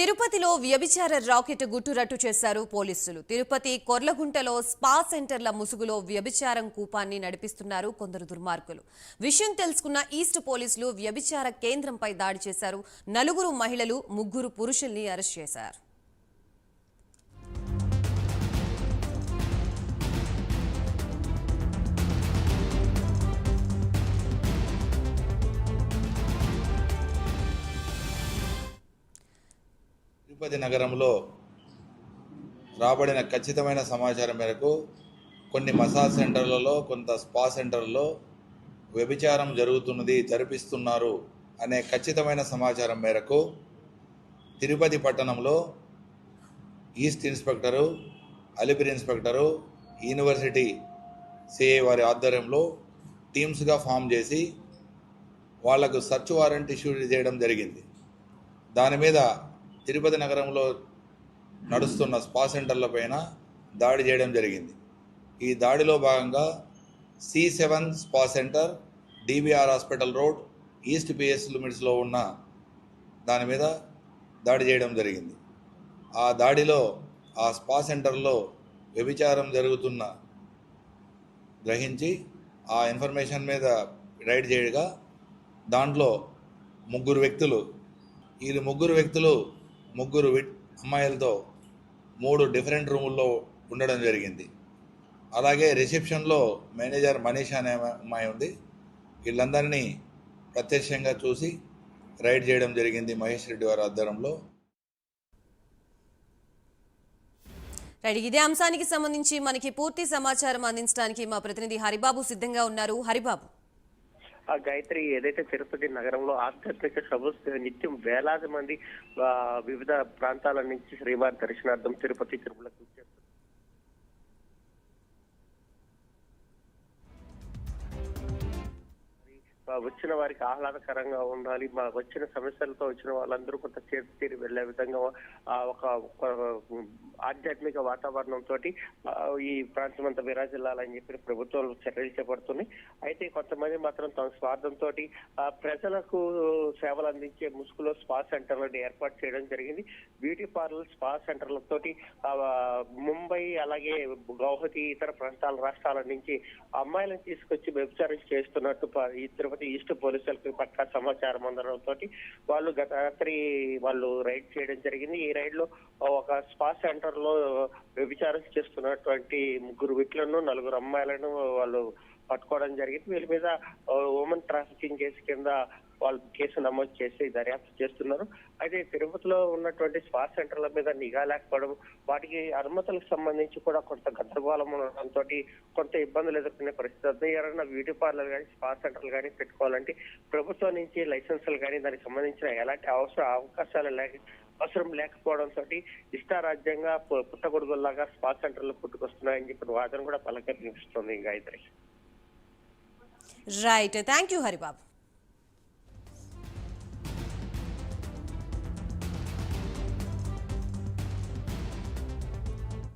తిరుపతిలో వ్యభిచార రాకెట్ గుట్టురట్టు చేశారు పోలీసులు. తిరుపతి కొర్లగుంటలో స్పా సెంటర్ల ముసుగులో వ్యభిచారం కూపాన్ని నడిపిస్తున్నారు కొందరు దుర్మార్గులు. విషయం తెలుసుకున్న ఈస్ట్ పోలీసులు వ్యభిచార కేంద్రంపై దాడి చేశారు. నలుగురు మహిళలు ముగ్గురు పురుషుల్ని అరెస్ట్ చేశారు. తిరుపతి నగరంలో రాబడిన ఖచ్చితమైన సమాచారం మేరకు కొన్ని మసాజ్ సెంటర్లలో కొంత స్పా సెంటర్లలో వ్యభిచారం జరుగుతున్నది జరిపిస్తున్నారు అనే ఖచ్చితమైన సమాచారం మేరకు తిరుపతి పట్టణంలో east inspector Alipiri inspector university CI వారి ఆధ్వర్యంలో టీమ్స్గా ఫామ్ చేసి వాళ్ళకు సర్చ్ వారెంట్ ఇష్యూ చేయడం జరిగింది. దాని మీద తిరుపతి నగరంలో నడుస్తున్న స్పా సెంటర్ల పైన దాడి చేయడం జరిగింది. ఈ దాడిలో భాగంగా C seven spa centre DBR hospital road east PS లిమిట్స్లో ఉన్న దాని మీద దాడి చేయడం జరిగింది. ఆ దాడిలో ఆ స్పా సెంటర్లో వ్యభిచారం జరుగుతున్న గ్రహించి ఆ ఇన్ఫర్మేషన్ మీద రైడ్ చేయగా దాంట్లో ముగ్గురు వ్యక్తులు వీళ్ళు ముగ్గురు వ్యక్తులు ముగ్గురు వి- అమ్మాయిలతో మూడు డిఫరెంట్ రూముల్లో ఉండడం జరిగింది. అలాగే రిసెప్షన్లో మేనేజర్ మనీష్ అనే అమ్మాయి ఉంది. వీళ్ళందరినీ ప్రత్యక్షంగా చూసి రైడ్ చేయడం జరిగింది మహేష్ రెడ్డి వారి ఆధ్వర్యంలో. రైట్ ఇదే అంశానికి సంబంధించి మనకి పూర్తి సమాచారం అందించడానికి మా ప్రతినిధి హరిబాబు సిద్ధంగా ఉన్నారు. హరిబాబు. ఆ గాయత్రి ఏదైతే తిరుపతి నగరంలో ఆధ్యాత్మిక సభస్ నిత్యం వేలాది మంది ఆ, వివిధ ప్రాంతాల నుంచి శ్రీవారి దర్శనార్థం తిరుపతి తిరుమలకు వచ్చిన వారికి ఆహ్లాదకరంగా ఉండాలి. మా వచ్చిన సమస్యలతో వచ్చిన వాళ్ళందరూ కొంత చేతి తీరి వెళ్ళే విధంగా ఒక ఆధ్యాత్మిక వాతావరణంతో ఈ ప్రాంతం అంతా విరాజిల్లాలని చెప్పి ప్రభుత్వం చర్యలు చేపడుతున్నాయి అయితే కొంతమంది మాత్రం తమ స్వార్థంతో ప్రజలకు సేవలు అందించే ముసుగులో స్పా సెంటర్లను ఏర్పాటు చేయడం జరిగింది. బ్యూటీ పార్లర్ స్పా సెంటర్లతోటి ముంబై అలాగే గౌహతి ఇతర ప్రాంతాల రాష్ట్రాల నుంచి అమ్మాయిలను తీసుకొచ్చి వ్యభిచారం చేస్తున్నట్టు ఈ తిరుపతి ఈస్ట్ పోలీసులకు పక్కా సమాచారం అందడంతో వాళ్ళు గత రాత్రి వాళ్ళు రైడ్ చేయడం జరిగింది. ఈ రైడ్లో ఒక స్పా సెంటర్లో వ్యభిచారం చేస్తున్నటువంటి ముగ్గురు వ్యక్తులను నలుగురు అమ్మాయిలను వాళ్ళు పట్టుకోవడం జరిగింది. వీళ్ళ మీద ఉమెన్ ట్రాఫికింగ్ కేసు కింద వాళ్ళు కేసు నమోదు చేసి దర్యాప్తు చేస్తున్నారు. అయితే తిరుపతిలో ఉన్నటువంటి స్పా సెంటర్ల మీద నిఘా లేకపోవడం వాటికి అనుమతులకు సంబంధించి కూడా కొంత గందరగోళం ఉండడంతో కొంత ఇబ్బందులు ఎదుర్కొనే పరిస్థితి ఉంది. ఎవరైనా బ్యూటీ పార్లర్ కానీ స్పా సెంటర్లు కానీ పెట్టుకోవాలంటే ప్రభుత్వం నుంచి లైసెన్సులు కానీ దానికి సంబంధించిన ఎలాంటి అవసరం అవకాశాలు లేక అవసరం లేకపోవడంతో ఇష్టారాజ్యంగా పుట్టగొడుగుల్లాగా స్పా సెంటర్లు పుట్టుకొస్తున్నాయని చెప్పిన వాదన కూడా పలకరిస్తుంది Gayatri. Right thank you Haribabu